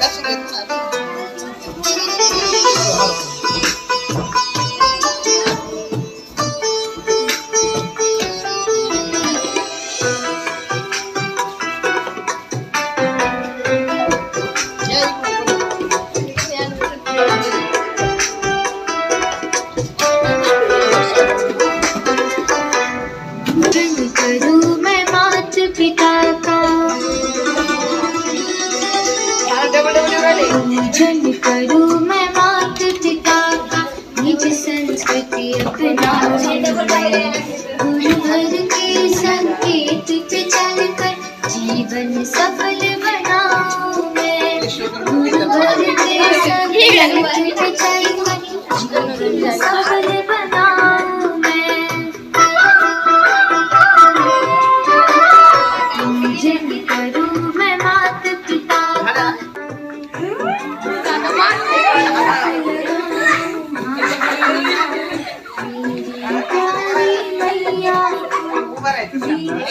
जन्म करूं मैं मात पिता का निज संस्कृति अपना गुरु गुरुवर के संकेत पे चलकर जीवन सफल बनाऊं मैं। के संकेत पे जीवन सफल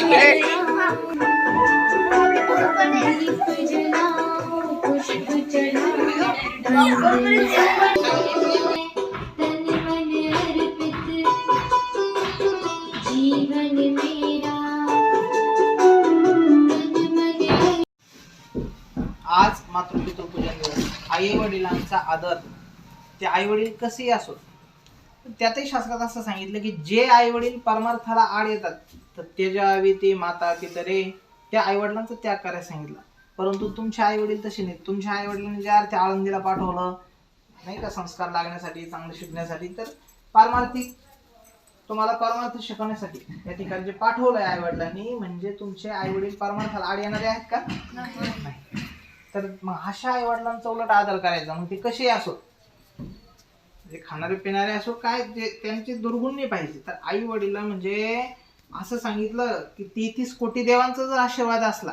आज मातृपितृ पूजन दिवस. आई वडिलांचा आदर. ते आई वडील कसेही असो? त्यातही शास्त्रात असं सांगितलं की जे आई वडील परमार्थाला आड येतात तर त्याच्या ती माता पितरे त्या आई वडिलांचा त्याग करायला सांगितला. परंतु तुमच्या आई वडील तसे नाहीत. तुमच्या आई वडिलांनी ज्या अर्थी आळंदीला पाठवलं नाही का संस्कार लागण्यासाठी चांगलं शिकण्यासाठी तर पारमार्थिक तुम्हाला परमार्थ शिकवण्यासाठी या ठिकाणी जे पाठवलंय आई वडिलांनी म्हणजे तुमचे आई वडील परमार्थाला आड येणारे आहेत का? नाही. तर मग अशा आई वडिलांचा उलट आदर करायचा. मग ते कसे असो? जे खाणारे पिणारे असो काय जे त्यांची दुर्गुण नाही पाहिजे. तर आई वडील म्हणजे असं सांगितलं की तीस कोटी देवांचा जर आशीर्वाद असला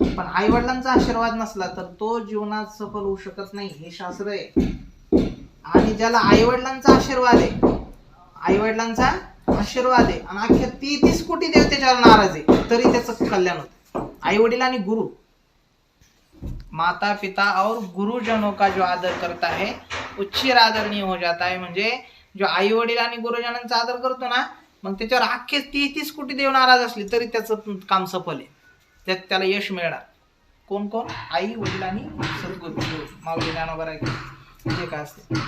पण आई वडिलांचा आशीर्वाद नसला तर तो जीवनात सफल होऊ शकत नाही हे शास्त्र आहे. आणि ज्याला आई वडिलांचा आशीर्वाद आहे आई वडिलांचा आशीर्वाद आहे आणि अख्ख्या तीस कोटी देव त्याच्यावर नाराज आहे तरी त्याचं कल्याण होतं. आई वडील आणि गुरु. माता पिता और गुरुजनों का जो आदर करता है उच्चिर आदरणीय हो जाता है म्हणजे जो आई वडील आणि गुरुजनांचा आदर करतो ना मग त्याच्यावर अख्खे तेहतीस कोटी देव नाराज असले तरी त्याचं काम सफल आहे. त्यात त्याला यश मिळणार. कोण कोण? आई वडील आणि सद्गुरू माऊली ज्ञानोबा जे काय असते?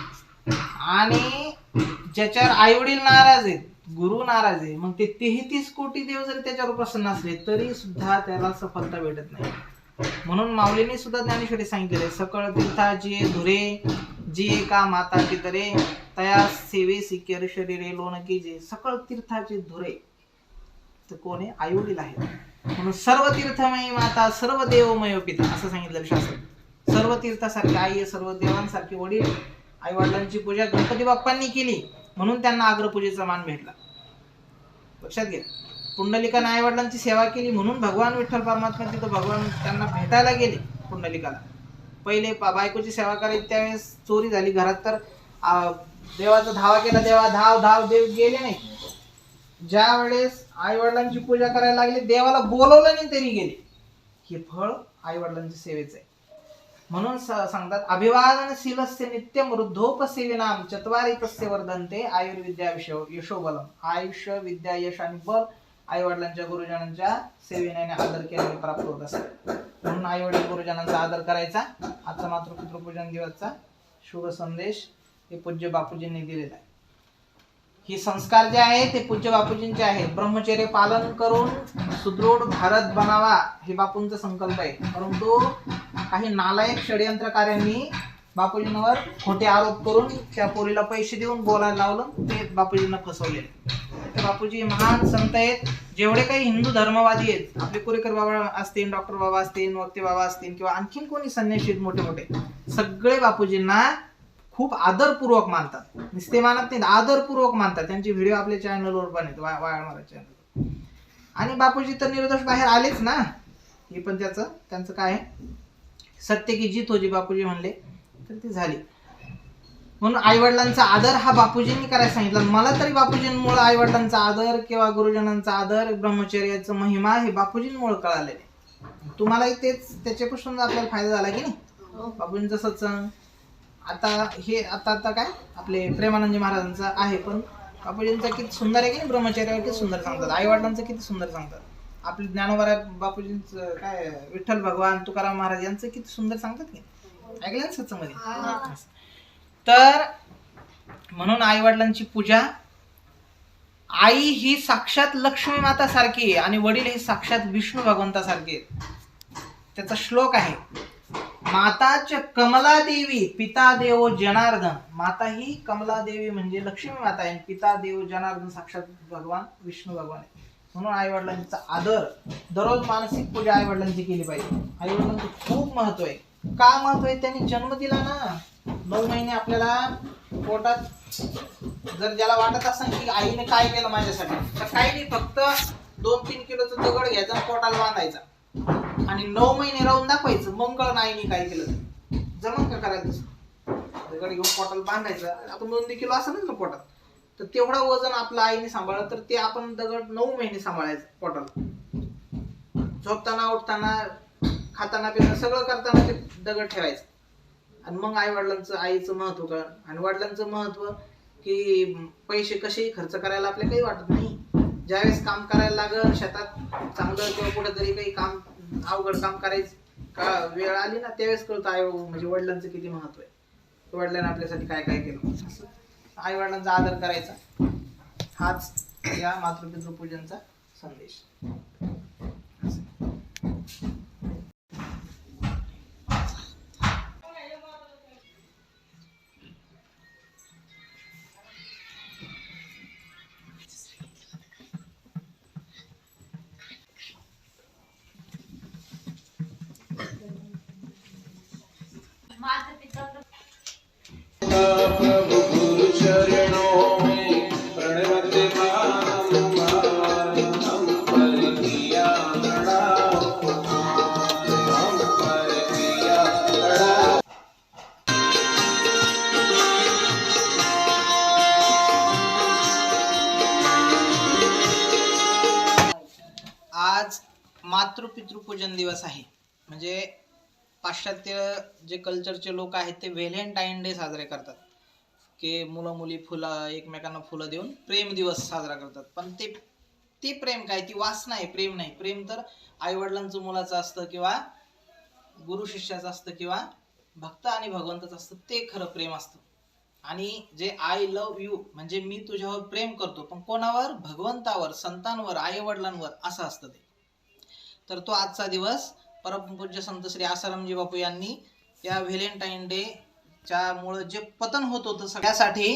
आणि ज्याच्यावर आई वडील नाराज आहेत गुरु नाराज आहे मग ते तेहतीस कोटी देव जरी त्याच्यावर प्रसन्न असले तरी सुद्धा त्याला सफलता भेटत नाही. म्हणून माऊलीने सुद्धा ज्ञानेश्वरी सांगितलेले सकळ तीर्थाची धुरे जी एका माता पितरे तया सेवे सिकेर शरीरे लोन जे सकळ तीर्थाचे धुरे. तर कोण आहे? आईवडील आहे म्हणून सर्व तीर्थमयी माता सर्व देवमय पिता असं सांगितलं शासन सर्व तीर्थासारखे आई सर्व देवांसारखे वडील आई वडिलांची पूजा गणपती बाप्पांनी केली म्हणून त्यांना आग्रपूजेचा मान भेटला. लक्षात घ्या. पुंडलिकाने आई वडिलांची सेवा केली म्हणून भगवान विठ्ठल परमात्मा तिथं भगवान त्यांना भेटायला गेले पुंडलिकाला. पहिले बायकोची सेवा करायची त्यावेळेस चोरी झाली. घरात तर देवाचा धावा केला देवा धाव धाव देव गेले नाही. ज्या वेळेस आई वडिलांची पूजा करायला लागली देवाला बोलवलं नाही तरी गेले. हे फळ आई वडिलांच्या सेवेचं आहे. म्हणून सांगतात अभिवादन शीलस्य नित्यम वृद्धोपसेविनाम चत्वारी तस्य वर्धनते आयुर्विद्या विषय यशोबलम. आयुष्य विद्या यश आणि बल आई वडिलांच्या गुरुजनांच्या सेवेने आदर केल्याने प्राप्त होत असतात म्हणून आई वडील गुरुजनांचा आदर करायचा. आजचा मातृपितृपूजन दिवसचा शुभ संदेश हे पूज्य बापूजींनी दिलेलं आहे. हे संस्कार जे आहे ते पूज्य बापूजींचे आहेत. ब्रह्मचर्य पालन करून सुदृढ भारत बनावा हे बापूंचा संकल्प आहे. परंतु काही नालायक षडयंत्रकार्यांनी बापूजींवर खोटे आरोप करून त्या पोरीला पैसे देऊन बोलायला लावलं ते बापूजींना फसवले. तर बापूजी महान संत आहेत. जेवढे काही हिंदू धर्मवादी आहेत आपले कुरेकर बाबा असतील डॉक्टर बाबा असतील मोर्ते बाबा असतील किंवा आणखीन कोणी संन्याशी मोठे मोठे सगळे बापूजींना खूप आदरपूर्वक मानतात. नुसते मानत नाहीत आदरपूर्वक मानतात. त्यांचे व्हिडिओ आपल्या चॅनलवर पण आहेत वा वाळमारा चॅनल आणि बापूजी तर निर्दोष बाहेर आलेच ना. हे पण त्याचं त्यांचं काय आहे? सत्य की जीत होती बापूजी म्हणले तर ती झाली. म्हणून आईवडिलांचा आदर हा बापूजींनी करायला सांगितला. मला तरी बापूजींमुळे आईवडिलांचा आदर किंवा गुरुजनांचा आदर ब्रह्मचर्याचं महिमा हे बापूजींमुळे कळालेले तुम्हालाही तेच त्याच्यापासून आपल्याला फायदा झाला की नाही? बापूजींचं सत्संग आता हे आता आता काय? आपले प्रेमानंद महाराजांचं आहे पण बापूजींचं किती सुंदर आहे की नाही? ब्रह्मचर्यावर किती सुंदर सांगतात. आई वडिलांचं किती सुंदर सांगतात. आपले ज्ञानोबा बापूजींचं काय विठ्ठल भगवान तुकाराम महाराज यांचं किती सुंदर सांगतात की ऐकलं ना सत्संगमध्ये तर म्हणून आई वडिलांची पूजा आई ही साक्षात लक्ष्मी माता सारखी आहे आणि वडील हे साक्षात विष्णू भगवंता सारखे आहेत. त्याचा श्लोक आहे माताच कमला देवी पिता देव जनार्दन. माता ही कमला देवी म्हणजे लक्ष्मी माता आहे. पिता देव जनार्दन साक्षात भगवान विष्णू भगवान आहे. म्हणून आई वडिलांचा आदर दररोज मानसिक पूजा आई वडिलांची केली पाहिजे. आई वडिलांचं खूप महत्त्व आहे. का महत्त्व आहे? त्यांनी जन्म दिला ना. नऊ महिने आपल्याला पोटात जर ज्याला वाटत असेल की आईने काय केलं माझ्यासाठी तर काही नाही. फक्त दोन तीन किलोचा दगड घ्यायचा पोटाला बांधायचा. आणि नऊ महिने राहून दाखवायचं मंगळ नाही काय केलं जमन का करायचं दगड घेऊन पोटाला बांधायचं आपण दोन तीन किलो असेल ना पोटात. तर तेवढं वजन आपलं आईने सांभाळलं तर ते आपण दगड नऊ महिने सांभाळायचं पोटाला. झोपताना उठताना खाताना पिताना सगळं करताना ते दगड ठेवायचं. आणि मग आई वडिलांचं आईचं महत्त्व कळ आणि वडिलांचं महत्त्व की पैसे कसेही खर्च करायला आपल्याला काही वाटत नाही. ज्यावेळेस काम करायला लागल शेतात चांगलं किंवा कुठेतरी काही काम अवघड काम करायचं का वेळ आली ना त्यावेळेस कळतं आई म्हणजे वडिलांचं किती महत्त्व आहे. वडिलांना आपल्यासाठी काय काय केलं? असं. आई वडिलांचा आदर करायचा. हाच या मातृपितृ पूजनचा संदेश. मातृपितृपूजन दिवस आहे. म्हणजे पाश्चात्य जे कल्चरचे लोक आहेत ते व्हॅलेंटाईन डे साजरे करतात. की मुलं मुली फुलं एकमेकांना फुलं देऊन प्रेम दिवस साजरा करतात. पण ते ते प्रेम काय? ती वासना आहे प्रेम नाही. प्रेम तर आईवडिलांचं मुलाचं असतं किंवा गुरु शिष्याचं असतं किंवा भक्त आणि भगवंताचं असतं ते खरं प्रेम असतं. आणि जे आय लव यू म्हणजे मी तुझ्यावर प्रेम करतो पण कोणावर? भगवंतावर संतांवर आई वडिलांवर असं असतं ते. तर तो आजचा दिवस परमपूज्य संत श्री आसारामजी बापू यांनी या व्हॅलेंटाईन डे च्या मुळे जे पतन होत होतं सगळ्यासाठी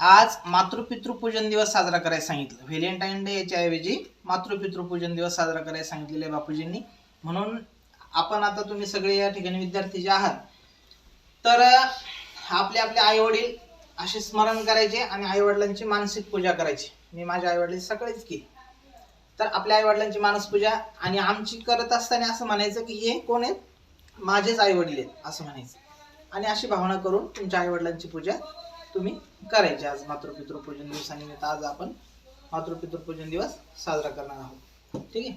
आज मातृपितृपूजन दिवस साजरा करायला सांगितलं. व्हॅलेंटाईन डे याच्या ऐवजी मातृपितृपूजन दिवस साजरा करायला सांगितलेले आहे बापूजींनी. म्हणून आपण आता तुम्ही सगळे या ठिकाणी विद्यार्थी जे आहात तर आपले आपले आई वडील असे स्मरण करायचे आणि आई वडिलांची मानसिक पूजा करायची. मी माझ्या आई वडील सकाळीच केली. तर आपल्या आई वडिलांची पूजा आणि आमची करत असताना असं म्हणायचं की हे कोण आहेत? माझेच आई वडील आहेत असं म्हणायचं. आणि अशी भावना करून तुमच्या आई वडिलांची पूजा तुम्ही करायची. आज मातृपितृ पूजन दिवसानिमित्त आज आपण मातृपितृ पूजन दिवस साजरा करणार आहोत. ठीक आहे?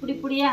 पुढे पुढे या.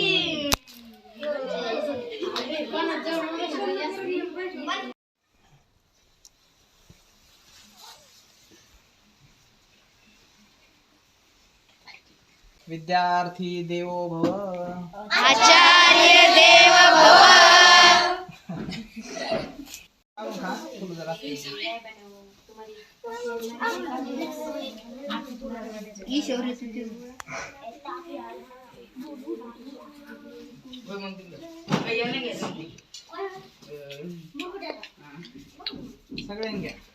विद्यार्थी देवो भव. आचार्य देव भव. काढून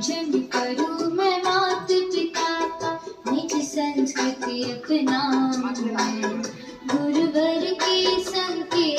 झंड करूं मैं मात पिता का निज संस्कृति अपना गुरुवर के संकेत